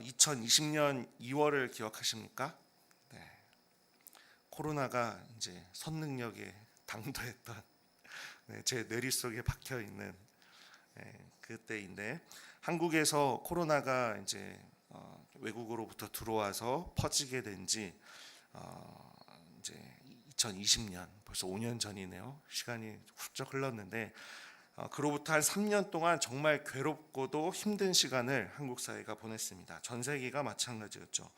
2020년 2월을 기억하십니까? 네. 코로나가 이제 선능력에 당도했던 네, 제 뇌리 속에 박혀 있는 네, 그때인데 한국에서 코로나가 이제 어, 외국으로부터 들어와서 퍼지게 된지 어, 이제 2020년 벌써 5년 전이네요. 시간이 훌쩍 흘렀는데 어, 그로부터 한 3년 동안 정말 괴롭고도 힘든 시간을 한국 사회가 보냈습니다. 전 세계가 마찬가지였죠.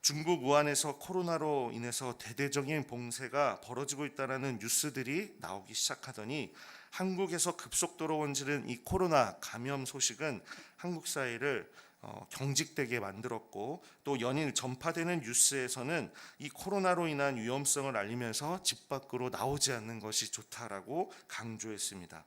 중국 우한에서 코로나로 인해서 대대적인 봉쇄가 벌어지고 있다라는 뉴스들이 나오기 시작하더니 한국에서 급속도로 번지는 이 코로나 감염 소식은 한국 사회를 어, 경직되게 만들었고 또 연일 전파되는 뉴스에서는 이 코로나로 인한 위험성을 알리면서 집 밖으로 나오지 않는 것이 좋다라고 강조했습니다.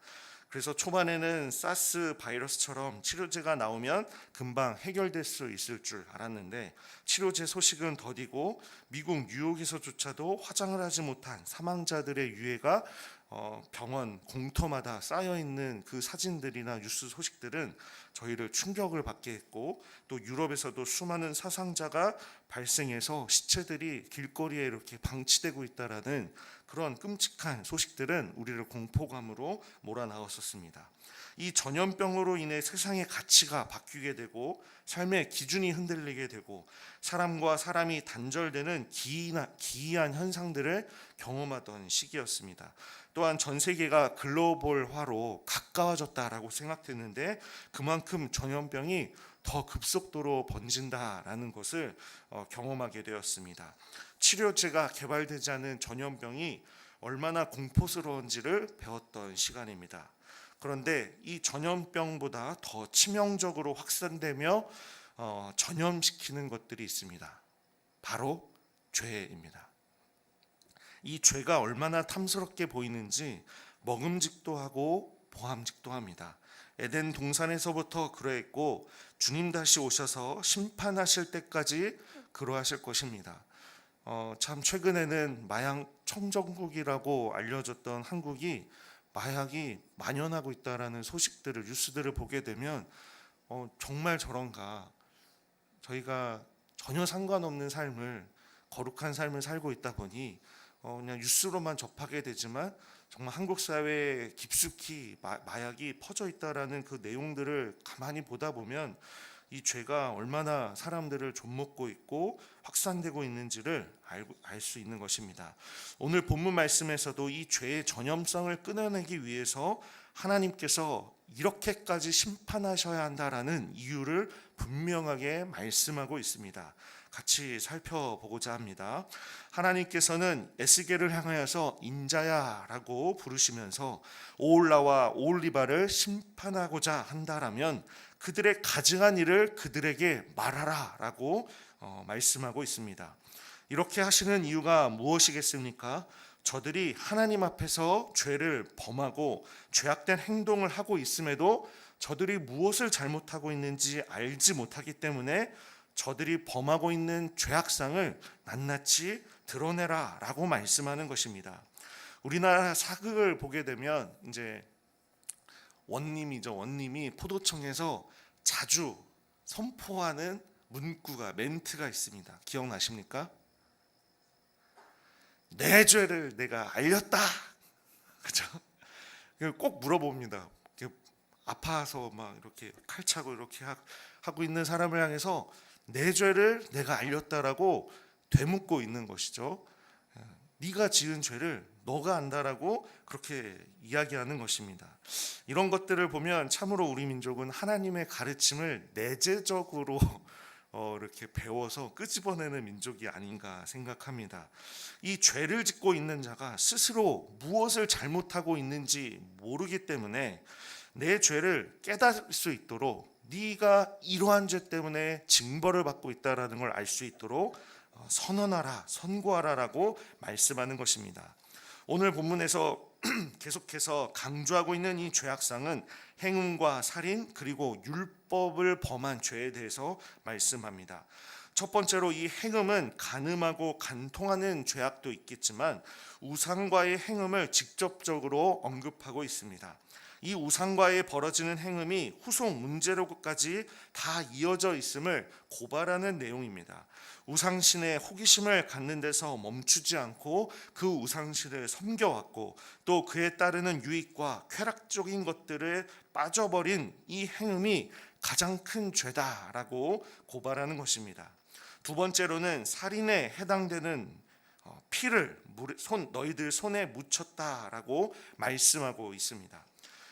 그래서 초반에는 사스 바이러스처럼 치료제가 나오면 금방 해결될 수 있을 줄 알았는데 치료제 소식은 더디고 미국 뉴욕에서조차도 화장을 하지 못한 사망자들의 유해가 어, 병원 공터마다 쌓여 있는 그 사진들이나 뉴스 소식들은 저희를 충격을 받게 했고 또 유럽에서도 수많은 사상자가 발생해서 시체들이 길거리에 이렇게 방치되고 있다라는 그런 끔찍한 소식들은 우리를 공포감으로 몰아넣었었습니다. 이 전염병으로 인해 세상의 가치가 바뀌게 되고 삶의 기준이 흔들리게 되고 사람과 사람이 단절되는 기이한 현상들을 경험하던 시기였습니다. 또한 전 세계가 글로벌화로 가까워졌다라고 생각했는데 그만큼 전염병이 더 급속도로 번진다라는 것을 어, 경험하게 되었습니다. 치료제가 개발되지 않은 전염병이 얼마나 공포스러운지를 배웠던 시간입니다. 그런데 이 전염병보다 더 치명적으로 확산되며 어, 전염시키는 것들이 있습니다. 바로 죄입니다. 이 죄가 얼마나 탐스럽게 보이는지 먹음직도 하고 보함직도 합니다. 에덴 동산에서부터 그러했고 주님 다시 오셔서 심판하실 때까지 그러하실 것입니다. 어, 참 최근에는 마약 청정국이라고 알려졌던 한국이 마약이 만연하고 있다라는 소식들을 뉴스들을 보게 되면 어, 정말 저런가. 저희가 전혀 상관없는 삶을 거룩한 삶을 살고 있다 보니 어, 그냥 뉴스로만 접하게 되지만 정말 한국 사회에 깊숙이 마, 마약이 퍼져 있다라는 그 내용들을 가만히 보다 보면 이 죄가 얼마나 사람들을 좀먹고 있고 확산되고 있는지를 알 수 있는 것입니다. 오늘 본문 말씀에서도 이 죄의 전염성을 끊어내기 위해서 하나님께서 이렇게까지 심판하셔야 한다라는 이유를 분명하게 말씀하고 있습니다. 같이 살펴보고자 합니다. 하나님께서는 에스겔을 향하여서 인자야라고 부르시면서 오올라와 오올리바를 심판하고자 한다라면 그들의 가증한 일을 그들에게 말하라라고 어, 말씀하고 있습니다. 이렇게 하시는 이유가 무엇이겠습니까? 저들이 하나님 앞에서 죄를 범하고 죄악된 행동을 하고 있음에도 저들이 무엇을 잘못하고 있는지 알지 못하기 때문에 저들이 범하고 있는 죄악상을 낱낱이 드러내라라고 말씀하는 것입니다. 우리나라 사극을 보게 되면 이제 원님이죠. 원님이 포도청에서 자주 선포하는 문구가 멘트가 있습니다. 기억나십니까? 내 죄를 내가 알렸다. 그죠? 꼭 물어봅니다. 아파서 막 이렇게 칼 차고 이렇게 하고 있는 사람을 향해서 내 죄를 내가 알렸다라고 되묻고 있는 것이죠. 네가 지은 죄를 너가 안다라고 그렇게 이야기하는 것입니다. 이런 것들을 보면 참으로 우리 민족은 하나님의 가르침을 내재적으로 어, 이렇게 배워서 끄집어내는 민족이 아닌가 생각합니다. 이 죄를 짓고 있는 자가 스스로 무엇을 잘못하고 있는지 모르기 때문에 내 죄를 깨달을 수 있도록 네가 이러한 죄 때문에 징벌을 받고 있다라는 걸 알 수 있도록 어, 선언하라, 선고하라라고 말씀하는 것입니다. 오늘 본문에서 계속해서 강조하고 있는 이 죄악상은 행음과 살인 그리고 율법을 범한 죄에 대해서 말씀합니다. 첫 번째로 이 행음은 간음하고 간통하는 죄악도 있겠지만 우상과의 행음을 직접적으로 언급하고 있습니다. 이 우상과의 벌어지는 행음이 후속 문제로까지 다 이어져 있음을 고발하는 내용입니다. 우상신의 호기심을 갖는 데서 멈추지 않고 그 우상신을 섬겨왔고 또 그에 따르는 유익과 쾌락적인 것들을 빠져버린 이 행음이 가장 큰 죄다라고 고발하는 것입니다. 두 번째로는 살인에 해당되는 어, 피를 물- 손 너희들 손에 묻혔다라고 말씀하고 있습니다.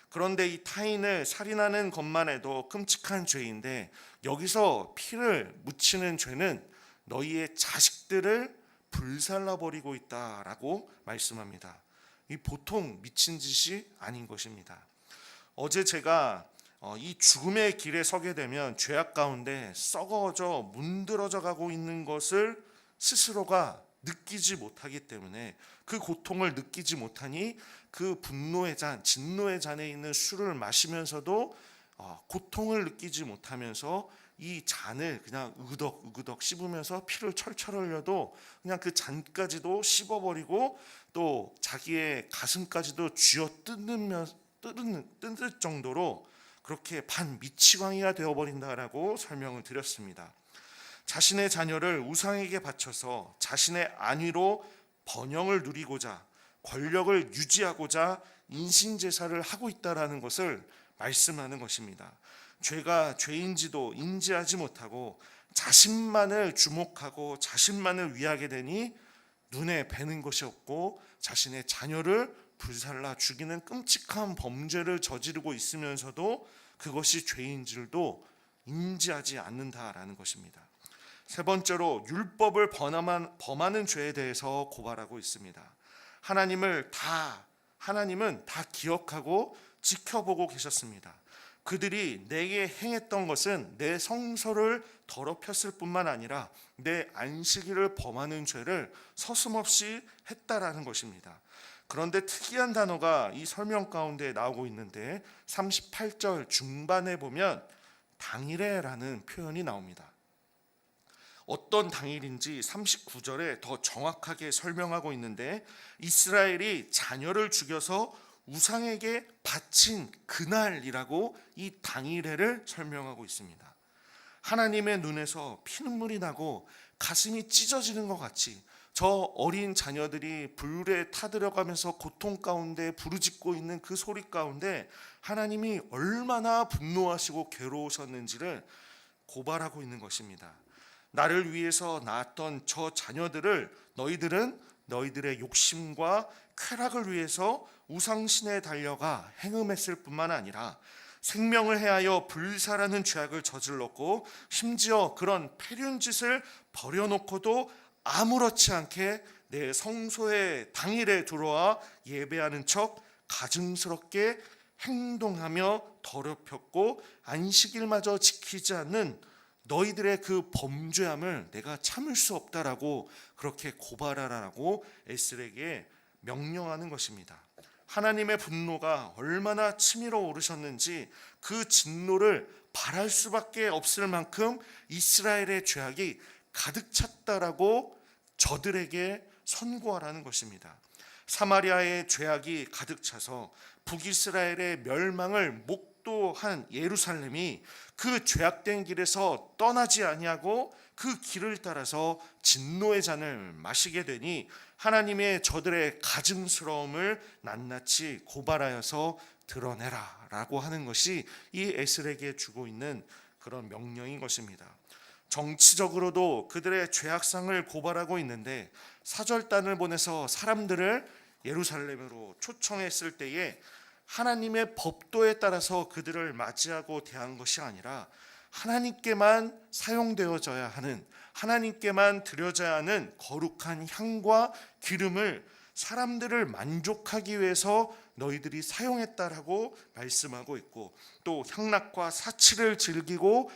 그런데 이 타인을 살인하는 것만 해도 끔찍한 죄인데 여기서 피를 묻히는 죄는 너희의 자식들을 불살라 버리고 있다라고 말씀합니다. 이 보통 미친 짓이 아닌 것입니다. 어제 제가 어, 이 죽음의 길에 서게 되면 죄악 가운데 썩어져 문드러져 가고 있는 것을 스스로가 느끼지 못하기 때문에 그 고통을 느끼지 못하니 그 분노의 잔, 진노의 잔에 있는 술을 마시면서도 어, 고통을 느끼지 못하면서 이 잔을 그냥 으그덕 으그덕 씹으면서 피를 철철 흘려도 그냥 그 잔까지도 씹어버리고 또 자기의 가슴까지도 쥐어 뜯는 뜯을 정도로 그렇게 반 미치광이가 되어버린다라고 설명을 드렸습니다. 자신의 자녀를 우상에게 바쳐서 자신의 안위로 번영을 누리고자 권력을 유지하고자 인신 제사를 하고 있다라는 것을 말씀하는 것입니다. 죄가 죄인지도 인지하지 못하고 자신만을 주목하고 자신만을 위하게 되니 눈에 뵈는 것이 없고 자신의 자녀를 불살라 죽이는 끔찍한 범죄를 저지르고 있으면서도 그것이 죄인 줄도 인지하지 않는다라는 것입니다. 세 번째로 율법을 범하는, 범하는 죄에 대해서 고발하고 있습니다. 하나님을 다 하나님은 다 기억하고 지켜보고 계셨습니다. 그들이 내게 행했던 것은 내 성소를 더럽혔을 뿐만 아니라 내 안식일을 범하는 죄를 서슴없이 했다라는 것입니다. 그런데 특이한 단어가 이 설명 가운데 나오고 있는데 38절 중반에 보면 당일에라는 표현이 나옵니다. 어떤 당일인지 39절에 더 정확하게 설명하고 있는데 이스라엘이 자녀를 죽여서 우상에게 바친 그날이라고 이 당일해를 설명하고 있습니다. 하나님의 눈에서 피눈물이 나고 가슴이 찢어지는 것 같이 저 어린 자녀들이 불에 타들어가면서 고통 가운데 부르짖고 있는 그 소리 가운데 하나님이 얼마나 분노하시고 괴로우셨는지를 고발하고 있는 것입니다. 나를 위해서 낳았던 저 자녀들을 너희들은 너희들의 욕심과 쾌락을 위해서 우상신에 달려가 행음했을 뿐만 아니라 생명을 해하여 불사라는 죄악을 저질렀고 심지어 그런 패륜짓을 버려놓고도 아무렇지 않게 내 성소의 당일에 들어와 예배하는 척 가증스럽게 행동하며 더럽혔고 안식일마저 지키지 않는 너희들의 그 범죄함을 내가 참을 수 없다라고 그렇게 고발하라고 에스에게 명령하는 것입니다. 하나님의 분노가 얼마나 치밀어 오르셨는지 그 진노를 바랄 수밖에 없을 만큼 이스라엘의 죄악이 가득 찼다라고 저들에게 선고하라는 것입니다. 사마리아의 죄악이 가득 차서 북이스라엘의 멸망을 목도한 예루살렘이 그 죄악된 길에서 떠나지 아니하고 그 길을 따라서 진노의 잔을 마시게 되니 하나님의 저들의 가증스러움을 낱낱이 고발하여서 드러내라라고 하는 것이 이 에스렉에 주고 있는 그런 명령인 것입니다. 정치적으로도 그들의 죄악상을 고발하고 있는데 사절단을 보내서 사람들을 예루살렘으로 초청했을 때에 하나님의 법도에 따라서 그들을 맞이하고 대한 것이 아니라 하나님께만 사용되어져야 하는 하나님께만 드려져야 하는 거룩한 향과 기름을 사람들을 만족하기 위해서 너희들이 사용했다라고 말씀하고 있고 또 향락과 사치를 즐기고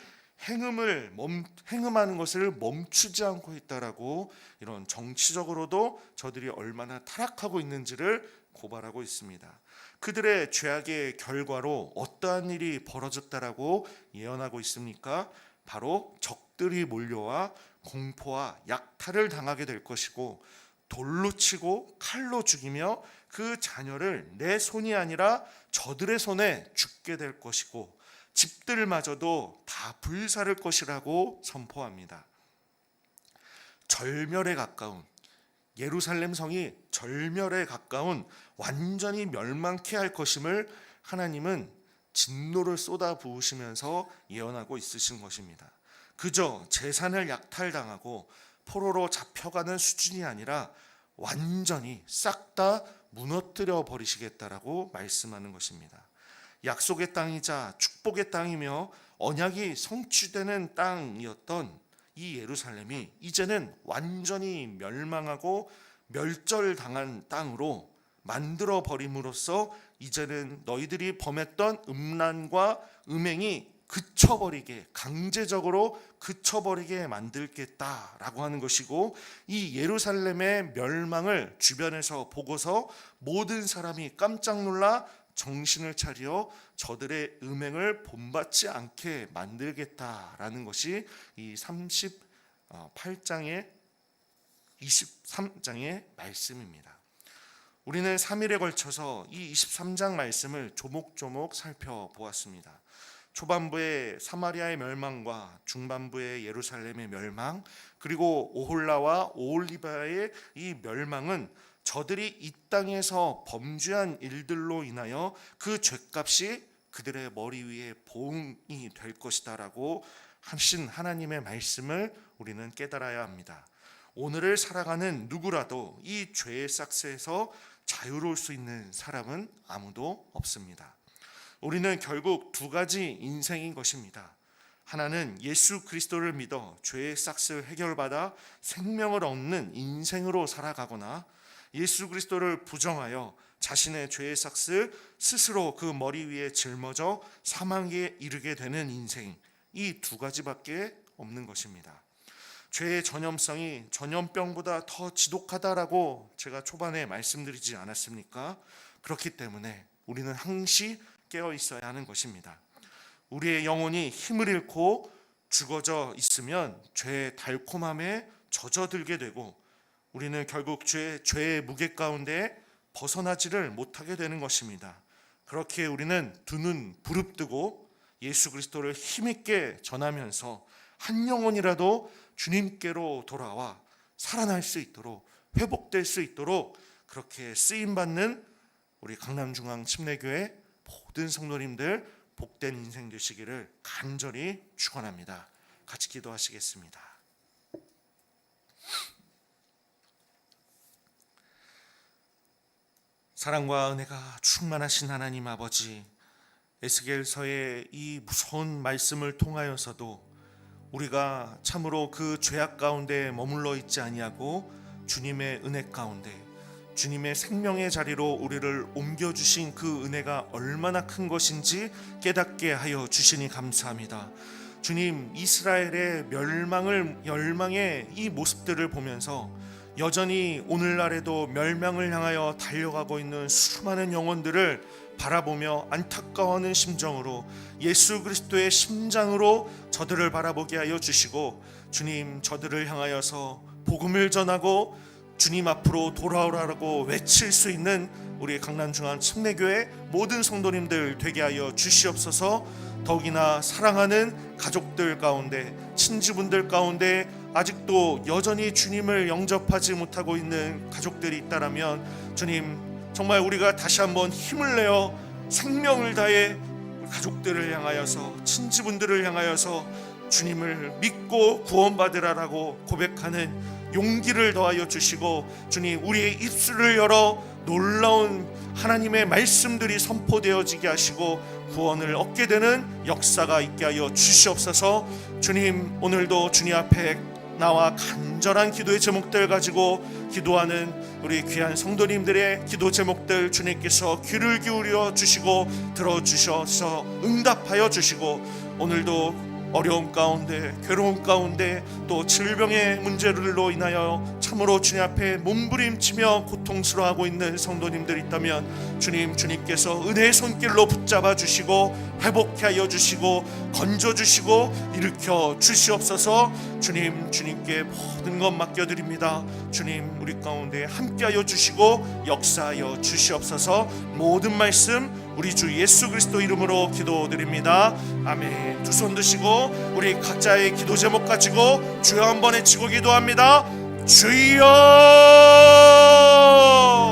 행음을 멈, 행음하는 것을 멈추지 않고 있다라고 이런 정치적으로도 저들이 얼마나 타락하고 있는지를 고발하고 있습니다. 그들의 죄악의 결과로 어떠한 일이 벌어졌다라고 예언하고 있습니까? 바로 적들이 몰려와 공포와 약탈을 당하게 될 것이고 돌로 치고 칼로 죽이며 그 자녀를 내 손이 아니라 저들의 손에 죽게 될 것이고 집들마저도 다 불사를 것이라고 선포합니다. 절멸에 가까운 예루살렘 성이 절멸에 가까운 완전히 멸망케 할 것임을 하나님은 진노를 쏟아 부으시면서 예언하고 있으신 것입니다. 그저 재산을 약탈당하고 포로로 잡혀가는 수준이 아니라 완전히 싹 다 무너뜨려 버리시겠다라고 말씀하는 것입니다. 약속의 땅이자 축복의 땅이며 언약이 성취되는 땅이었던 이 예루살렘이 이제는 완전히 멸망하고 멸절당한 땅으로 만들어 버림으로써 이제는 너희들이 범했던 음란과 음행이 그쳐버리게 강제적으로 그쳐버리게 만들겠다라고 하는 것이고 이 예루살렘의 멸망을 주변에서 보고서 모든 사람이 깜짝 놀라 정신을 차려 저들의 음행을 본받지 않게 만들겠다라는 것이 이 38장의 23장의 말씀입니다. 우리는 3일에 걸쳐서 이 23장 말씀을 조목조목 살펴보았습니다. 초반부의 사마리아의 멸망과 중반부의 예루살렘의 멸망 그리고 오홀라와 오올리바의 이 멸망은 저들이 이 땅에서 범죄한 일들로 인하여 그 죄값이 그들의 머리 위에 보응이 될 것이다라고 하신 하나님의 말씀을 우리는 깨달아야 합니다. 오늘을 살아가는 누구라도 이 죄의 싹스에서 자유로울 수 있는 사람은 아무도 없습니다. 우리는 결국 두 가지 인생인 것입니다. 하나는 예수 그리스도를 믿어 죄의 싹스를 해결받아 생명을 얻는 인생으로 살아가거나 예수 그리스도를 부정하여 자신의 죄의 삭슬 스스로 그 머리 위에 짊어져 사망에 이르게 되는 인생 이 두 가지밖에 없는 것입니다. 죄의 전염성이 전염병보다 더 지독하다라고 제가 초반에 말씀드리지 않았습니까? 그렇기 때문에 우리는 항시 깨어 있어야 하는 것입니다. 우리의 영혼이 힘을 잃고 죽어져 있으면 죄의 달콤함에 젖어들게 되고 우리는 결국 죄, 죄의 무게 가운데 벗어나지를 못하게 되는 것입니다. 그렇게 우리는 두 눈 부릅뜨고 예수 그리스도를 힘있게 전하면서 한 영혼이라도 주님께로 돌아와 살아날 수 있도록 회복될 수 있도록 그렇게 쓰임 받는 우리 강남중앙 침례교회 모든 성도님들 복된 인생 되시기를 간절히 축원합니다. 같이 기도하시겠습니다. 사랑과 은혜가 충만하신 하나님 아버지 에스겔서의 이 무서운 말씀을 통하여서도 우리가 참으로 그 죄악 가운데 머물러 있지 아니하고 주님의 은혜 가운데 주님의 생명의 자리로 우리를 옮겨 주신 그 은혜가 얼마나 큰 것인지 깨닫게 하여 주시니 감사합니다. 주님 이스라엘의 멸망을 멸망의 이 모습들을 보면서 여전히 오늘날에도 멸망을 향하여 달려가고 있는 수많은 영혼들을 바라보며 안타까워하는 심정으로 예수 그리스도의 심장으로 저들을 바라보게 하여 주시고 주님 저들을 향하여서 복음을 전하고 주님 앞으로 돌아오라고 외칠 수 있는 우리 강남중앙 침례교회 모든 성도님들 되게 하여 주시옵소서. 더욱이나 사랑하는 가족들 가운데 친지분들 가운데 아직도 여전히 주님을 영접하지 못하고 있는 가족들이 있다라면 주님 정말 우리가 다시 한번 힘을 내어 생명을 다해 가족들을 향하여서 친지분들을 향하여서 주님을 믿고 구원받으라라고 고백하는 용기를 더하여 주시고 주님 우리의 입술을 열어 놀라운 하나님의 말씀들이 선포되어지게 하시고 구원을 얻게 되는 역사가 있게 하여 주시옵소서. 주님 오늘도 주님 앞에 나와 간절한 기도의 제목들 가지고 기도하는 우리 귀한 성도님들의 기도 제목들 주님께서 귀를 기울여 주시고 들어 주셔서 응답하여 주시고 오늘도 어려움 가운데 괴로움 가운데 또 질병의 문제로 인하여 참으로 주님 앞에 몸부림치며 고통스러워하고 있는 성도님들 있다면 주님 주님께서 은혜의 손길로 붙잡아 주시고 회복케 하여 주시고 건져 주시고 일으켜 주시옵소서. 주님 주님께 모든 것 맡겨 드립니다. 주님 우리 가운데 함께하여 주시고 역사하여 주시옵소서. 모든 말씀 우리 주 예수 그리스도 이름으로 기도드립니다. 아멘. 두 손 드시고 우리 각자의 기도 제목 가지고 주여 한번 외치고 기도합니다. 주여